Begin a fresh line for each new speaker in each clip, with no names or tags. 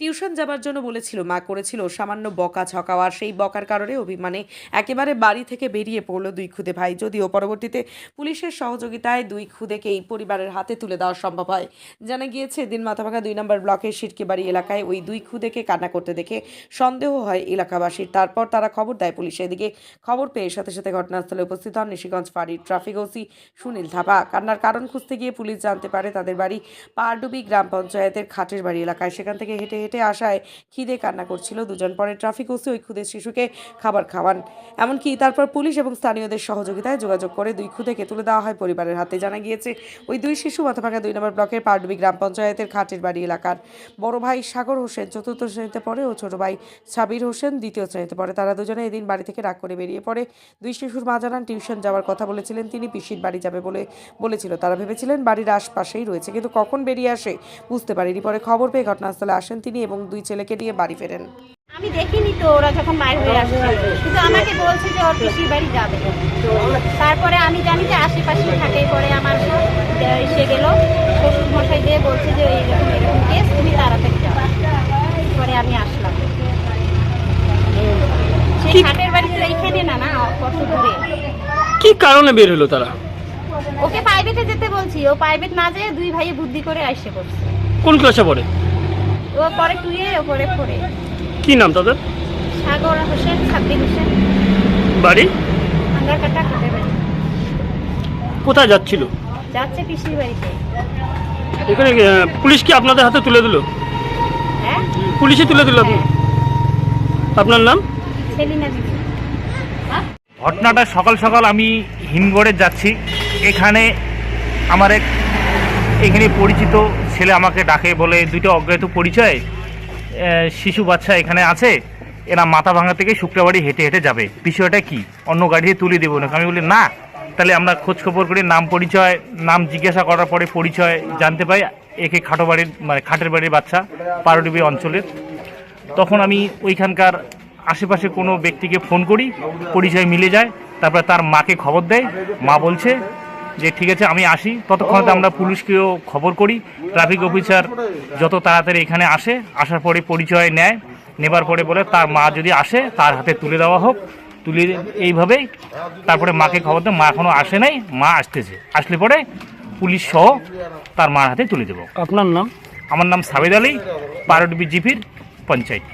Tuition যাবার জন্য বলেছিল, মা করেছিল সামান্য বকা ছকাওয়া সেই বকার কারণে অভিমানে একেবারে বাড়ি থেকে বেরিয়ে পড়ল দুই খুদে ভাই। যদিও পরবর্তীতে পুলিশের সহযোগিতায় দুই খুদেকেই পরিবারের হাতে তুলে দেওয়া সম্ভব হয়। জানা গিয়েছে, দিন মাথাভাঙা দুই নম্বর ব্লকের সিটকেবাড়ি এলাকায় ওই দুই খুদেকে কান্না করতে দেখে সন্দেহ হয় এলাকাবাসীর। তারপর তারা খবর দেয় পুলিশে এদিকে খবর পেয়ে সাথে সাথে ঘটনাস্থলে উপস্থিত হন নিশিগঞ্জ ফাঁড়ির ট্রাফিক ওসি সুনীল থাপা কান্নার কারণ খুঁজতে গিয়ে পুলিশ জানতে পারে, তাদের বাড়ি পারডুবি গ্রাম পঞ্চায়েতের খাটের বাড়ি এলাকায়। সেখান থেকে হেঁটে হেঁটে আসায় খিদে কান্না করছিল। দুজন পরে ট্রাফিক ওসি ওই খুদের শিশুকে খাবার খাওয়ান। এমনকি তারপর পুলিশ এবং স্থানীয়দের সহযোগিতায় যোগাযোগ করে দুই খুদেকে তুলে দেওয়া হয় পরিবারের হাতে। জানা গিয়েছে, ওই দুই শিশু মাথাভাঙা দুই নম্বর ব্লকের পারডুবি গ্রাম পঞ্চায়েতের খাটের বাড়ি এলাকার। বড় ভাই সাগর হোসেন চতুর্থ শ্রেণীতে পড়ে ও ছোট ভাই সাবির হোসেন দ্বিতীয় শ্রেণীতে পড়ে। তারা দুজনে এদিন বাড়ি থেকে রাগ করে বেরিয়ে পড়ে। দুই শিশুর মা জানান, টিউশন যাওয়ার কথা বলেছিলেন, তিনি পিসির বাড়ি যাবে বলে বলেছিল। তারা ভেবেছিলেন বাড়ির আশপাশেই রয়েছে, কিন্তু কখন বেরিয়ে আসে বুঝতে পারেনি। পরে খবর পেয়ে ঘটনাস্থলে আসেন তিনি। এবং দুই ছেলেকে নিয়ে বাড়ি ফেরেন।
আমি দেখিনি তো ওরা যখন বাইর হয়ে আসছে কিন্তু আমাকে বলছে যে ওর পিসির বাড়ি যাবে। তারপরে আমি জানি যে আশেপাশে থাকে। পরে আমার এসে গেল। শ্বশুর মশাই দিয়ে বলছে যে এরকম এরকম কেস তুমি তাড়াতাড়ি যাও। পরে আমি আসলাম। সেই
কি-
খাটের বাড়ি এইখানে না না কত দূরে
কি কারণে বের হলো তারা?
ওকে প্রাইভেটে যেতে বলছি। ও প্রাইভেট না যেয়ে দুই ভাইয়ে বুদ্ধি করে আসে করছে
কোন ক্লাসে পড়ে?
ও পরে টুয়ে ওপরে পড়ে
কি নাম তাদের?
সাগর হোসেন সাব্বির হোসেন।
বাড়ি?
বাড়ি।
কোথায় যাচ্ছিল?
যাচ্ছে পিসির বাড়িতে।
এখানে পুলিশ কি আপনাদের হাতে তুলে দিল?
হ্যাঁ?
পুলিশে তুলে দিল? আপনি আপনার নাম?
সেলিনা দিদি।
ঘটনাটা সকাল সকাল আমি হিমগড়ে যাচ্ছি। এখানে আমার এক এখানে পরিচিত ছেলে আমাকে ডাকে বলে দুটো অজ্ঞাত পরিচয় শিশু বাচ্চা এখানে আছে, এরা মাথা ভাঙা থেকে শুক্রবাড়ি হেঁটে হেঁটে যাবে। বিষয়টা কি? অন্য গাড়িতে তুলে দেবো না আমি বলি, না, তাহলে আমরা খোঁজ খবর করে নাম পরিচয়, নাম জিজ্ঞাসা করার পরে পরিচয় জানতে পাই, একে খাটো বাড়ির মানে খাটের বাড়ির বাচ্চা, পারডুবি অঞ্চলের। তখন আমি ওইখানকার আশেপাশে কোনো ব্যক্তিকে ফোন করি, পরিচয় মিলে যায়, তারপরে তার মাকে খবর দেয়, মা বলছে যে ঠিক আছে আমি আসি। ততক্ষণে আমরা পুলিশকেও খবর করি। ট্রাফিক অফিসার যত তাড়াতাড়ি এখানে আসে আসার পরে পরিচয় নেয়। নেবার পরে বলে তার মা যদি আসে তার হাতে তুলে দেওয়া হোক। তুলে এইভাবেই। তারপরে মাকে খবর দেয় মা এখনও আসে নাই মা আসতেছে। আসলে পরে পুলিশ সহ তার মার হাতে তুলে দেবো।
আপনার নাম?
আমার নাম সাবেদ আলী পারডবি জিপির পঞ্চায়েত।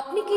আপনি কি